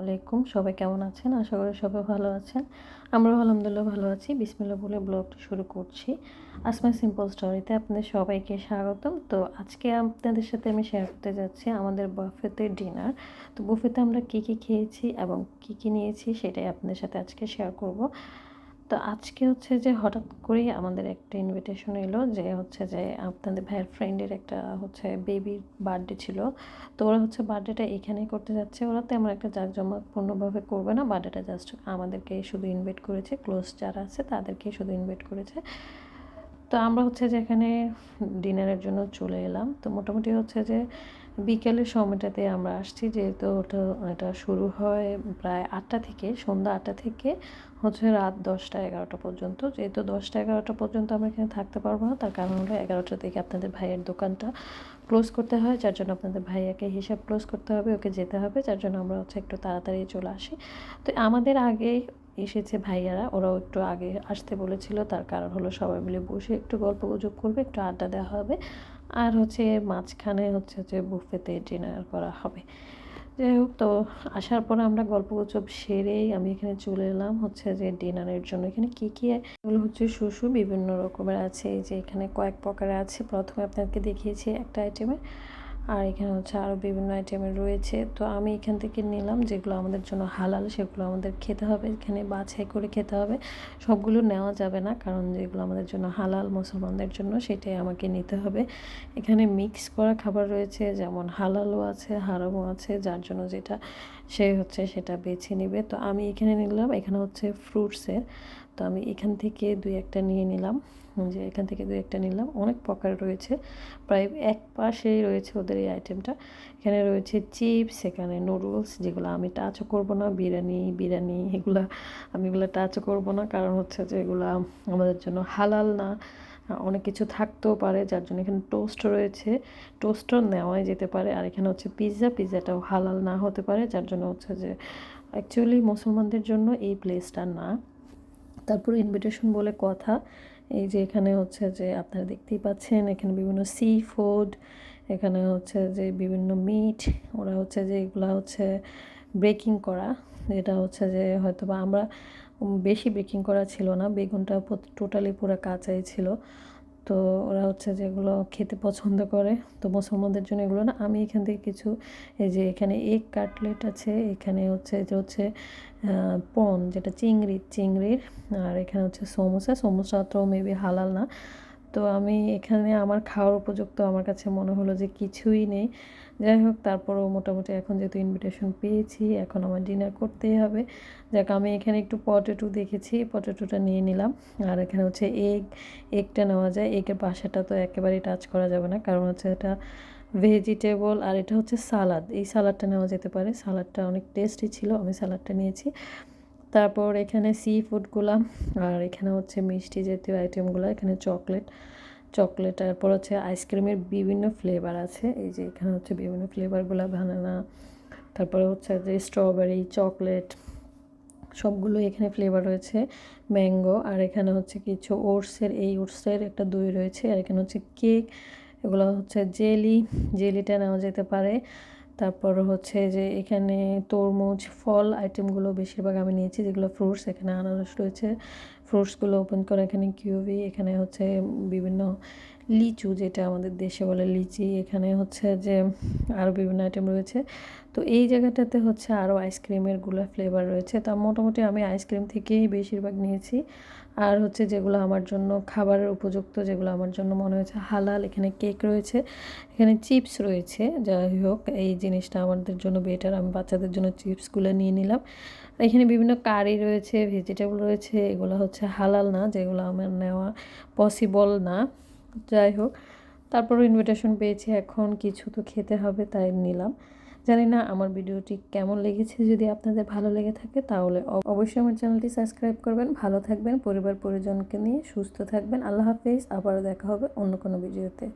আলাইকুম। সবাই কেমন আছেন? আশা করি সবাই ভালো আছেন। আমরাও আলহামদুলিল্লাহ ভালো আছি। বিসমিল্লা বলে ব্লগটা শুরু করছি। আসমা সিম্পল স্টোরিতে আপনাদের সবাইকে স্বাগতম। তো আজকে আপনাদের সাথে আমি শেয়ার করতে যাচ্ছি আমাদের বাফেতে ডিনার তো বুফেতে আমরা কী কী খেয়েছি এবং কী কী নিয়েছি সেটাই আপনাদের সাথে আজকে শেয়ার করব। তো আজকে হচ্ছে যে হঠাৎ করেই আমাদের একটা ইনভিটেশন এলো যে হচ্ছে যে আপনাদের ভাইয়ের ফ্রেন্ডের একটা হচ্ছে বেবির বার্থডে ছিল। তো ওরা হচ্ছে বার্থডেটা এখানেই করতে যাচ্ছে। ওরা তো তেমন একটা জাঁকজমকপূর্ণভাবে করবে না। বার্থডেটা জাস্ট আমাদেরকে শুধু ইনভাইট করেছে। ক্লোজ যারা আছে তাদেরকে শুধু ইনভাইট করেছে। তো আমরা হচ্ছে যে এখানে ডিনারের জন্য চলে এলাম। তো মোটামুটি হচ্ছে যে বিকেলের সময়টাতে আমরা আসছি, যেহেতু ওটা, এটা শুরু হয় প্রায় আটটা থেকে, সন্ধ্যা আটটা থেকে হচ্ছে রাত দশটা এগারোটা পর্যন্ত। যেহেতু দশটা এগারোটা পর্যন্ত আমরা এখানে থাকতে পারব না, তার কারণ হলো এগারোটা থেকে আপনাদের ভাইয়ের দোকানটা ক্লোজ করতে হয়, যার জন্য আপনাদের ভাইয়াকে হিসাব ক্লোজ করতে হবে, ওকে যেতে হবে, যার জন্য আমরা হচ্ছে একটু তাড়াতাড়ি চলে আসি। তো আমাদের আগে এসেছে ভাইয়ারা, ওরাও একটু আগে আসতে বলেছিল, তার কারণ হলো সবাই মিলে বসে একটু গল্প গুজব করবে, একটু আড্ডা দেওয়া হবে। আর হচ্ছে মাঝখানে হচ্ছে যে বুফেতে ডিনার করা হবে। যাই হোক, তো আসার পরে আমরা গল্প গুজব সেরেই আমি এখানে চলে এলাম হচ্ছে যে ডিনারের জন্য। এখানে কী কী এগুলো হচ্ছে শুশু বিভিন্ন রকমের আছে। যে এখানে কয়েক প্রকারের আছে। প্রথমে আপনাকে দেখিয়েছি একটা আইটেমে আর এখানে হচ্ছে আরও বিভিন্ন আইটেমের রয়েছে। তো আমি এখান থেকে নিলাম যেগুলো আমাদের জন্য হালাল, সেগুলো আমাদের খেতে হবে। এখানে বাছাই করে খেতে হবে। সবগুলো নেওয়া যাবে না, কারণ যেগুলো আমাদের জন্য হালাল মুসলমানদের জন্য, সেটাই আমাকে নিতে হবে। এখানে মিক্স করা খাবার রয়েছে, যেমন হালালও আছে, হারামও আছে, যার জন্য যেটা সে হচ্ছে সেটা বেছে নিবে। তো আমি এখানে নিলাম, এখানে হচ্ছে ফ্রুটসের তো আমি এখান থেকে দুই একটা নিয়ে নিলাম। যে এখান থেকে দুই একটা নিলাম। অনেক প্রকার রয়েছে। প্রায় এক পাশেই রয়েছে ওদের এই আইটেমটা এখানে রয়েছে চিপস এখানে নুডলস যেগুলো আমি টাচও করব না। বিরিয়ানি বিরিয়ানি, এগুলা আমি এগুলো টাচও করব না। কারণ হচ্ছে যে এগুলো আমাদের জন্য হালাল না। অনেক কিছু থাকতেও পারে, যার জন্য এখানে টোস্ট রয়েছে। টোস্টও নেওয়াই যেতে পারে, আর এখানে হচ্ছে পিৎজা পিৎজাটাও হালাল না হতে পারে, যার জন্য হচ্ছে যে অ্যাকচুয়ালি মুসলমানদের জন্য এই প্লেসটা না। তারপর ইনভিটেশন বলে কথা, এই যে এখানে হচ্ছে যে আপনারা দেখতেই পাচ্ছেন, এখানে বিভিন্ন সি ফুড এখানে হচ্ছে যে বিভিন্ন মিট ওরা হচ্ছে যে এগুলো হচ্ছে বেকিং করা। যেটা হচ্ছে যে হয়তো বা আমরা বেশি বেকিং করা ছিল না, বেগুনটা টোটালি পুরো কাঁচাই ছিল। তো ওরা হচ্ছে যেগুলো খেতে পছন্দ করে। তো মুসলমানদের জন্য এগুলো না। আমি এখান থেকে কিছু, এই যে এখানে এগ কাটলেট আছে, এখানে হচ্ছে যে হচ্ছে পন যেটা চিংড়ির চিংড়ির, আর এখানে হচ্ছে সমোসা। সমোসা তো মেবি হালাল না। তো আমি এখানে আমার খাওয়ার উপযুক্ত আমার কাছে মনে হলো যে কিছুই নেই। যাই হোক, তারপরও মোটামুটি এখন যেহেতু ইনভিটেশন পেয়েছি, এখন আমার ডিনার করতেই হবে। যাক, আমি এখানে একটু পটেটো দেখেছি পটেটোটা নিয়ে নিলাম। আর এখানে হচ্ছে এগ এগটা নেওয়া যায়। এগের বাসাটা তো একেবারেই টাচ করা যাবে না, কারণ হচ্ছে এটা ভেজিটেবল আর এটা হচ্ছে সালাদ এই সালাদটা নেওয়া যেতে পারে। সালাদটা অনেক টেস্টি ছিল, আমি সালাদটা নিয়েছি। তারপর এখানে সি ফুডগুলো আর এখানে হচ্ছে মিষ্টি জাতীয় আইটেমগুলো এখানে চকলেট চকলেট তারপর হচ্ছে আইসক্রিমের বিভিন্ন ফ্লেভার আছে। এই যে এখানে হচ্ছে বিভিন্ন ফ্লেভারগুলো বানানা তারপরে হচ্ছে যে স্ট্রবেরি চকলেট সবগুলো এখানে ফ্লেভার রয়েছে। ম্যাঙ্গো আর এখানে হচ্ছে কিছু ওটসের এই ওটসের একটা দই রয়েছে। আর এখানে হচ্ছে কেক এগুলো হচ্ছে জেলি জেলিটা নেওয়া যেতে পারে। তারপর হচ্ছে যে এখানে তরমুজ, ফল আইটেমগুলো বেশিরভাগ আমি নিয়েছি, যেগুলো ফ্রুটস এখানে আনারস রয়েছে। ফ্রুটসগুলো ওপেন করে এখানে কিউবি, এখানে হচ্ছে বিভিন্ন লিচু যেটা আমাদের দেশে বলে লিচি, এখানে হচ্ছে যে আরও বিভিন্ন আইটেম রয়েছে। তো এই জায়গাটাতে হচ্ছে আরও আইসক্রিমেরগুলা ফ্লেভার রয়েছে। তা মোটামুটি আমি আইসক্রিম থেকেই বেশিরভাগ নিয়েছি। আর হচ্ছে যেগুলো আমার জন্য খাবারের উপযুক্ত, যেগুলো আমার জন্য মনে হয়েছে হালাল, এখানে কেক রয়েছে, এখানে চিপস রয়েছে, যাই হোক, এই জিনিসটা আমাদের জন্য বেটার আমি বাচ্চাদের জন্য চিপসগুলো নিয়ে নিলাম। এখানে বিভিন্ন কারি রয়েছে ভেজিটেবল রয়েছে, এগুলো হচ্ছে হালাল না, যেগুলো আমার নেওয়া পসিবল না। যাই হোক তারপর ইনভিটেশন পেয়েছি, এখন কিছু তো খেতে হবে, তাই নিলাম। জানি না আমার ভিডিওটি কেমন লেগেছে, যদি আপনাদের ভালো লেগে থাকে তাহলে অবশ্যই আমার চ্যানেলটি সাবস্ক্রাইব করবেন, ভালো থাকবেন পরিবার পরিজনকে নিয়ে সুস্থ থাকবেন। আল্লাহ হাফিজ, আবারও দেখা হবে অন্য কোনো ভিডিওতে।